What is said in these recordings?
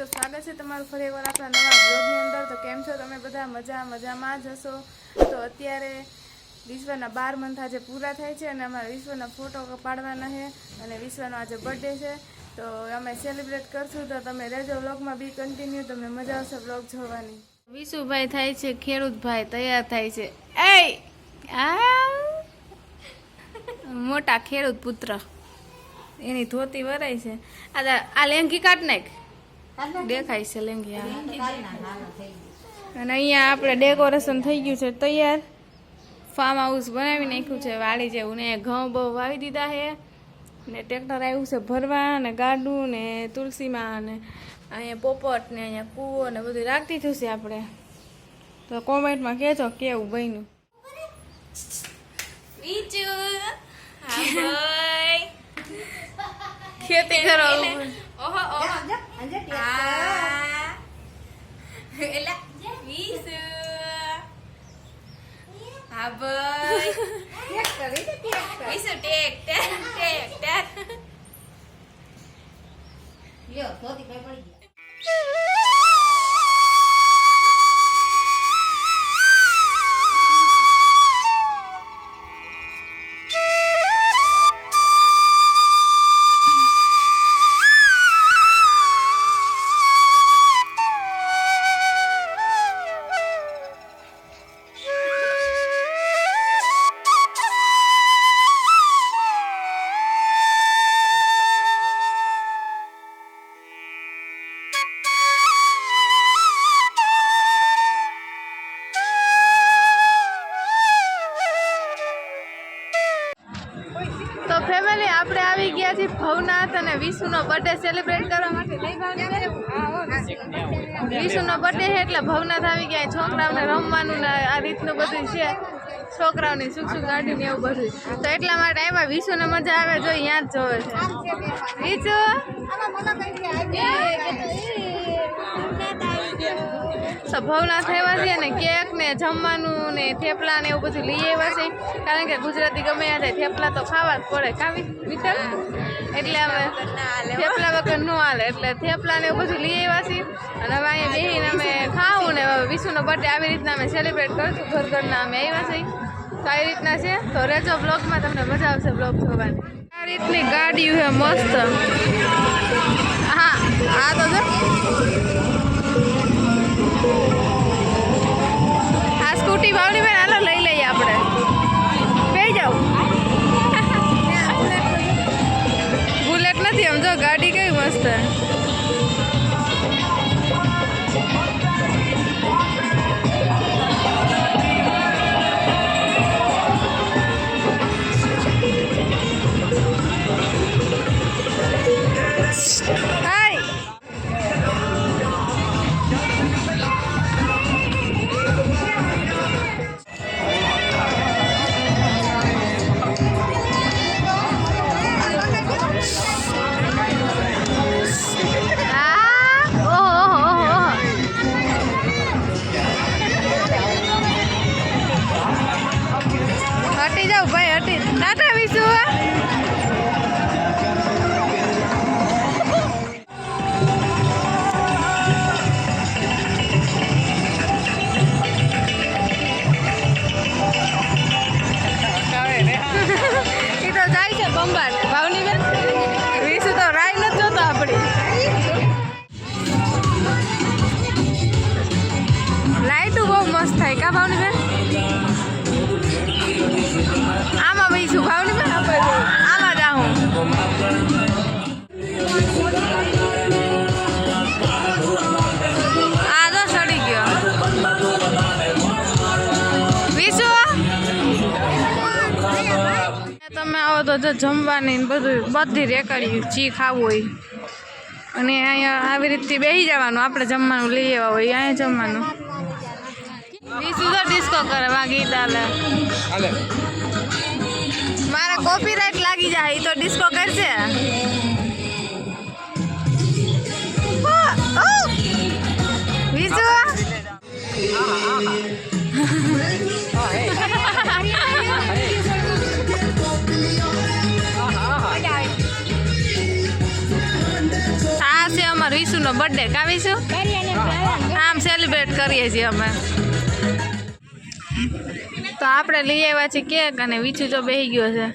તો સ્વાગત છે તમારું ફરી એકવાર આપણા નવા બ્લોગની અંદર. તો કેમ છો? તમે બધા મજા, મજામાં જ હશો? તો અત્યારે વિશ્વના બાર મંથ આજે પૂરા થાય છે અને અમારા વિશ્વના ફોટો પાડવાના છે અને વિશ્વનો આજે બર્થડે છે. તો અમે સેલિબ્રેટ કરશું. તો તમે રહેજો બ્લોગમાં બી કન્ટિન્યુ તમને મજા આવશે બ્લોગ જોવાની. વિશુભાઈ થાય છે, ખેડૂતભાઈ તૈયાર થાય છે. એ મોટા ખેડૂત પુત્ર. એની ધોતી વરાય છે. આ આ લેંગી કાઢ નાખ. દેખાય છે લેંગિયા અને અહીંયા આપણે ડેકોરેશન થઈ ગયું છે તૈયાર. ફાર્મ હાઉસ બનાવી નાખ્યું છે વાડી જેવું ને ઘઉં બહુ વાવી દીધા છે. ને ટ્રેક્ટર આવ્યું છે ભરવા ને ગાડું ને તુલસીમાં ને અહીંયા પોપટ ને અહીંયા કૂવો ને બધું રાખી દીધું છે આપણે. તો કોમેન્ટમાં કહેજો કેવું બન્યું. ખેતી કરો. ઓહો ઓહો આ એલા વિસુ હા ભાઈ Visu take take take take તો બર્થડે સેલિબ્રેટ કરવા માટે નહીં વિશુનો બર્થડે છે એટલે ભવનાથ આવી ગયા છોકરાઓને રમવાનું ને આ રીતનું બધું છે. છોકરાઓની સુખ સુખ ગાડી ને એવું બધું. તો એટલા માટે આવ્યા વિશુને મજા આવે જો અહીંયા જ જોવે છે. વિશુ તો ભવના થયા છે ને કેક ને જમવાનું ને થેપલા ને એવું બધું લઈ આવ્યા છે. કારણ કે ગુજરાતી ગમે ત્યાં થેપલા તો ખાવા જ પડે. ખાવી? મિત્ર એટલે અમે થેપલા વગર ન હાલે. એટલે થેપલા ને એવું બધું લઈ આવ્યા છીએ અને હવે અહીંયા બેહીને અમે ખાવું ને વિશુનો બર્થડે આવી રીતના અમે સેલિબ્રેટ કરશું. ઘર ઘરના અમે આવ્યા છીએ. તો આવી રીતના છે. તો રેજો બ્લોગમાં તમને મજા આવશે બ્લોગ જોવાની. આ રીતની ગાડીઓ છે મસ્ત. હા, આ તો જો. આ સ્કૂટી ભાવની બેન હાલો લઈ લઈએ આપણે. બે જાવ બુલેટ નથી સમજો ગાડી કઈ મસ્ત. હટી જાવ ભાઈ હટી. ટાટા વિશુ તો જો જમવાની ને બધું બધી રેકડી જી ખાવું હોય. અને અહીંયા આવી રીતથી બેસી જવાનું આપણે જમવાનું લઈ આવ્યા હોય અહીંયા જમવાનું. બીજું તો ડિસ્કો કરે વા ગીત આલે. મારે કોપીરાઇટ લાગી જાય એ તો ડિસ્કો કરશે. આ, વિશુ બર્થડે કાવીશું આમ સેલિબ્રેટ કરીએ છીએ અમે. તો આપણે લઈ આવ્યા છીએ કેક અને વીછું તો બેસી ગયો છે.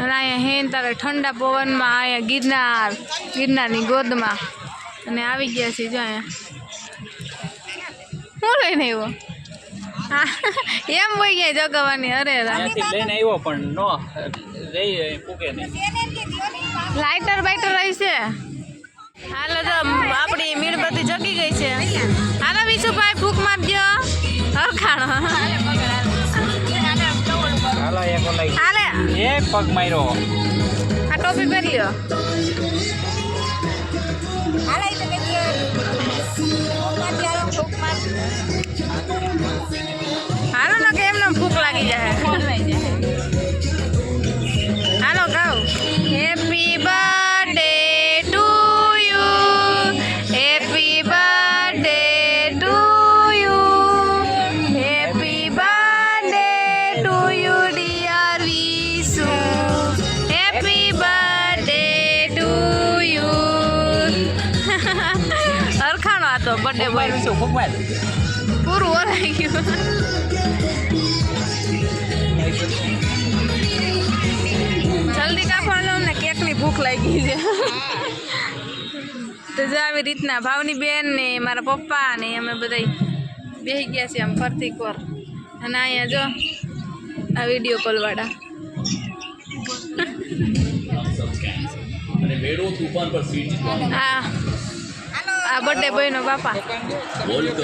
અને અહીંયા હેન તારે ઠંડા પવનમાં અહીંયા ગિરનાર ગિરનારની ગોદમાં. અને આવી ગયા છીએ જો અહીંયા. શું લઈને આવ્યો? એમ હોય ગયા જગવાની અરે લઈને આવ્યો પણ નો લાઇટર બાઇટર રહી છે? હાલો તો આપણી મીણબત્તી જગી ગઈ છે. હાલો વિશુભાઈ ફૂક મારજો હરખાણો હાલો એક પગ માર્યો. આ ટોપી પહેરી લ્યો. હાલો ને કે એમને ફૂક લાગી જાય આ તો બર્થડે બોય શું ખૂબ પૂરું ઓરાઈ ગયું જલ્દી કાપવા લઉં ને કેકની ભૂખ લાગી છે તો જો આવી રીતના ભાવની બેન ને મારા પપ્પા ને અમે બધા બેસી ગયા છીએ આમ ફરતી કોર. અને અહીંયા જો આ વીડિયો કોલ વાળા. આ બર્થડે બોયનો બાપા બોલ તો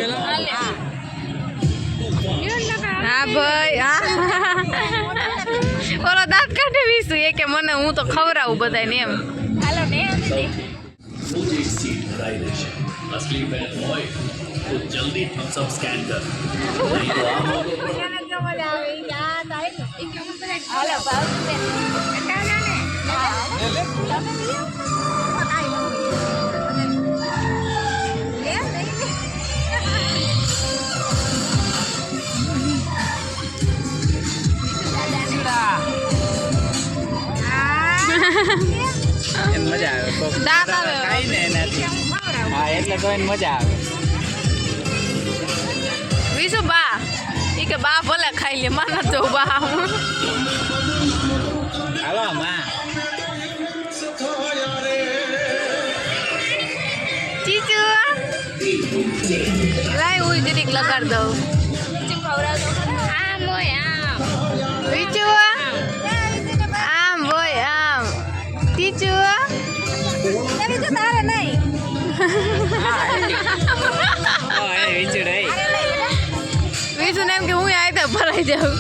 હા ભાઈ હા. ઓલો દાંત કાઢે વીસું એ કે મને હું તો ખવડાવું બધાને એમ. હું જ એક સીટ ભરાઈ રહેશે અસલી ફેન હોય તો જલ્દી થમ્સ અપ સ્કેન કર નહીં તો આ મોટો એને મજા આવે. કોક દાંત આવે. ખાઈ ને એનાથી. હા એટલે તો એને મજા આવે. વીસુ બા એ કે બા ભલે ખાઈ લે માના તો બા. હાલો માં. ચીચુ લાય હું જરીક લગાડ દઉં. આમ હોય આમ બીચુ આમ. ચીચુ હા એ વિચડ એ બીજું ને એમ કે હું આવી તો ભરાઈ જાઉં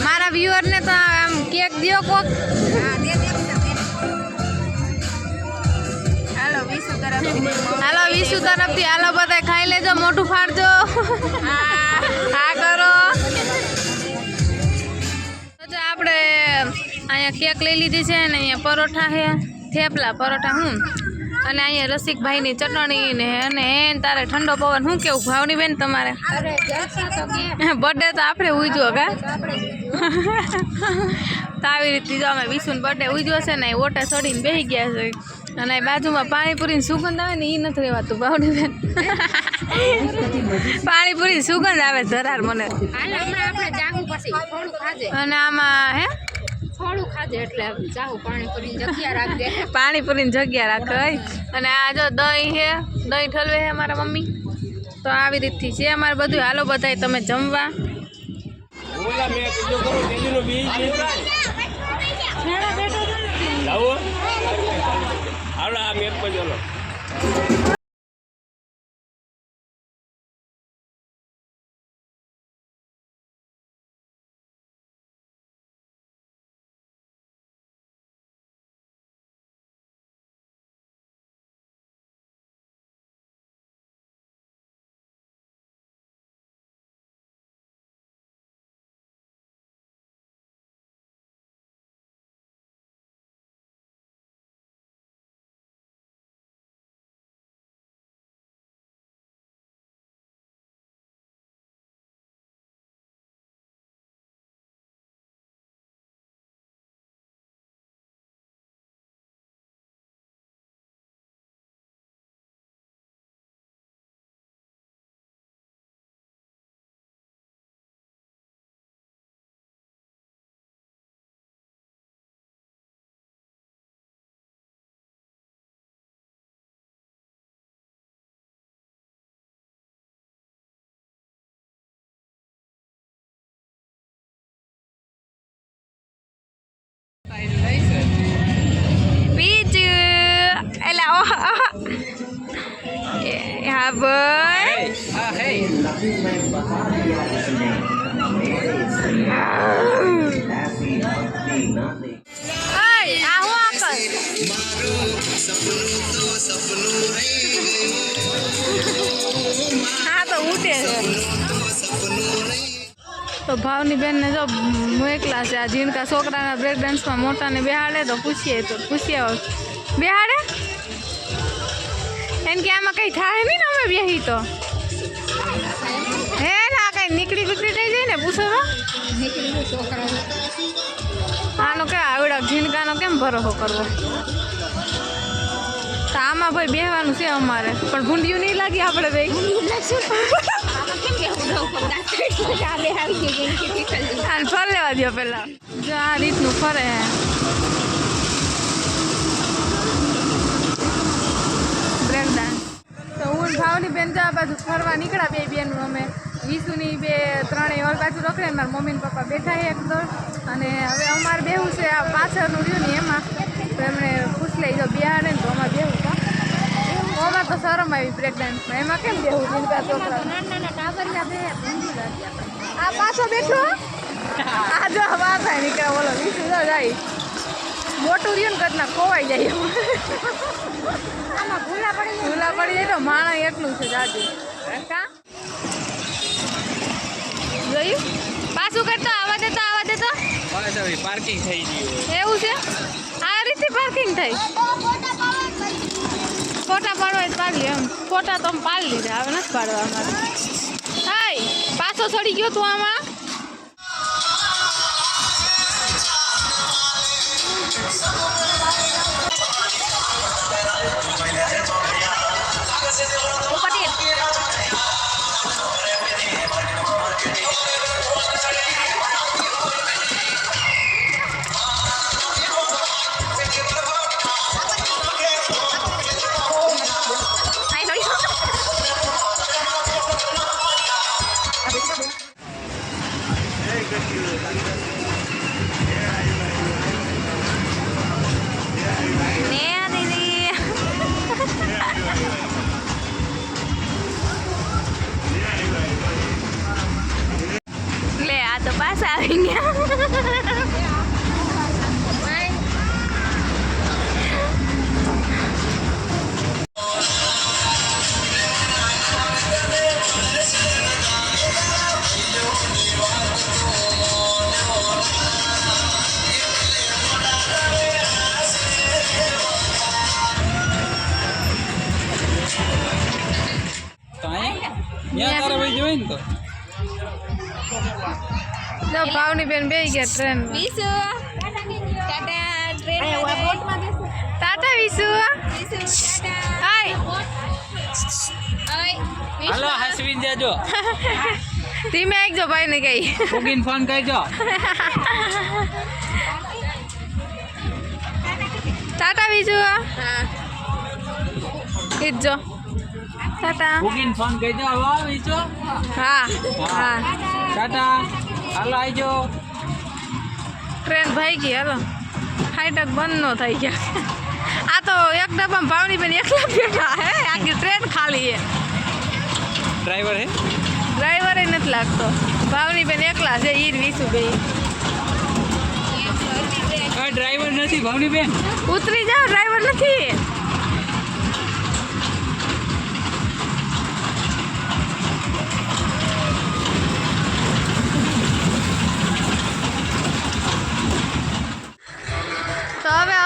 મારા વ્યુઅર ને તો આમ કેક દ્યો કોક હાલો વિશુ તરફથી હાલો બધા ખાઈ લેજો મોટું ફાડજો અહીંયા કેક લઈ લીધી છે ને અહીંયા પરોઠા છે થેપલા પરોઠા હું. અને અહીંયા રસિકભાઈની ચટણી ને અને એને તારે ઠંડો પવન શું કેવું ભાવની બેન તમારે? બર્થડે તો આપણે ઉજવો કા? તો આવી રીતે જો અમે વિશુન બર્થડે ઉજવો છે ને ઓટા ચડીને બેસી ગયા છે. અને બાજુમાં પાણીપુરીની સુગંધ આવે ને એ નથી રહેવાતું ભાવની બેન. પાણીપુરી સુગંધ આવે ધરાર મને. અને આમાં હે? થોડું ખાજે એટલે જાહું પાણી કરીને જગ્યા રાખજે. પાણીપુરીની જગ્યા રાખે અને આ જો દહીં છે દહીં ઠલવે છે મારા મમ્મી. તો આવી રીતથી છે અમારે બધું હાલો બધાય તમે જમવા. હાલો ભાઈ હા હે આ હું આકલ હા તો ઉઠે તો ભાવની બેનને જો મોકલા છે આ જીનકા છોકરાના બ્રેક ડાન્સમાં મોટાને બેહાડે તો પૂછીએ તો પૂછીએ. બેહાડે એમ કે આમાં કઈ થાય નહીં અમે બેહી તો હે ના કઈ નીકળી બીકળી થઈ જાય ને પૂછો તો. આનો કે આવડા ઝીણકાનો કેમ ભરોસો કરવો? તો આમાં ભાઈ બેહવાનું છે અમારે પણ ભૂંડિયું નહીં લાગી આપણે આને ફર લેવા દો પેલા. જો આ રીતનું ફરે હે બ્રેક ડાન્સ તો હું ને ભાવની બેન તો આ બાજુ ફરવા નીકળ્યા બે બેનું અમે. વીસુની બે ત્રણેય ઓલ બાજુ રખડે મારા મમ્મી ને પપ્પા બેઠા છે એક દોડ અને હવે અમારે બેહું છે આ પાછળનું રહ્યું ને એમાં. તો એમણે પૂછ લઈ જો બિહાડે ને તો અમારે બેવું તો અમારે તો શરમ આવી ડાન્સમાં એમાં કેમ બેવું જીનકા છોકરા આ પાછો બેઠો? આ જો વાત થાય નીકળ્યા બોલો વીસ જો જાય. મોટું રહ્યું ને કદના ખોવાઈ જાય આમાં ભૂલા પડી ભૂલા પડી જાય તો માણસ એટલું છે જાજુ. કા? જોયું? પાછું કરતો આવા દેતો આવા દેતો પાર્કિંગ થઈ ગયું એવું છે? આ રીતે પાર્કિંગ થઈ ફોટા પાડવા હોય પાડી. લે એમ. ફોટા તો પાડી લીધા હવે નથી પાડવા અમારે. હાય પાછો છોડી ગયો તું આમાં? ¡Gracias! જોઈ ને તો ભાવની બેન બે ગયા ટ્રેન ટાટા વિશુ હાલો હાસવીન જાજો. ધીમે આવજો ભાઈ ને કઈ. કુકીન ફોન કરજો. ટાટા વિશુ હા. ઈજો ટાટા. કુકીન ફોન કરજો હલો વિચો હા હા. ટાટા. હાલો આવજો. ટ્રેન ભાઈ ગઈ હાલો. ફાઈટક બંધ નો થઈ ગયા. આ તો એક ડબ્બામાં ભાવની બેન એકલા બેઠા હે. આખી ટ્રેન ખાલી હે. ડ્રાઈવર હે? ડ્રાઈવરે નથી લાગતો. ભાવની બેન એકલા છે ઈ જ વીસુ બે ડ્રાઈવર નથી ભાવની બેન? ઉતરી જાઓ ડ્રાઈવર નથી.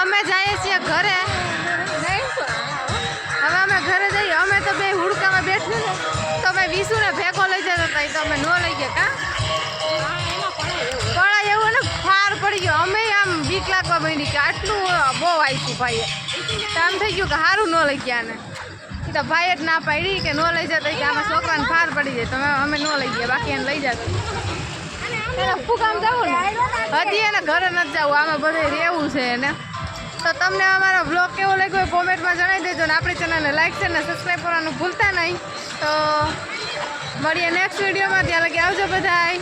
અમે જઈએ છીએ ઘરે. હવે અમે ઘરે જઈએ. અમે તો બે હુડકામાં બેઠું ને તો અમે વિશુને ભેગો લઈ જતો હતા. તો અમે ન લઈ ગયા કા? પડાય એવું ને ફાર પડી ગયો. અમે આમ બીક લાગવા માંડી કે આટલું બહુ આવીશું ભાઈએ. તો આમ થઈ ગયું કે સારું ન લઈ ગયા ને તો ભાઈએ જ ના પાડી કે ન લઈ જતા. કે આમાં છોકરાને ફાર પડી જાય. તો અમે ન લઈ ગયા. બાકી એને લઈ જતા. ફૂકામ જવું ને? હજી એને ઘરે નથી જવું. આમાં બધે રહેવું છે એને. તો તમને અમારો બ્લોગ કેવો લાગ્યો કોમેન્ટમાં જણાવી દેજો ને આપણી ચેનલને લાઈક છે ને સબસ્ક્રાઈબ કરવાનું ભૂલતા નહીં. તો મળીએ નેક્સ્ટ વિડીયોમાં ત્યાં લગી આવજો બધાય.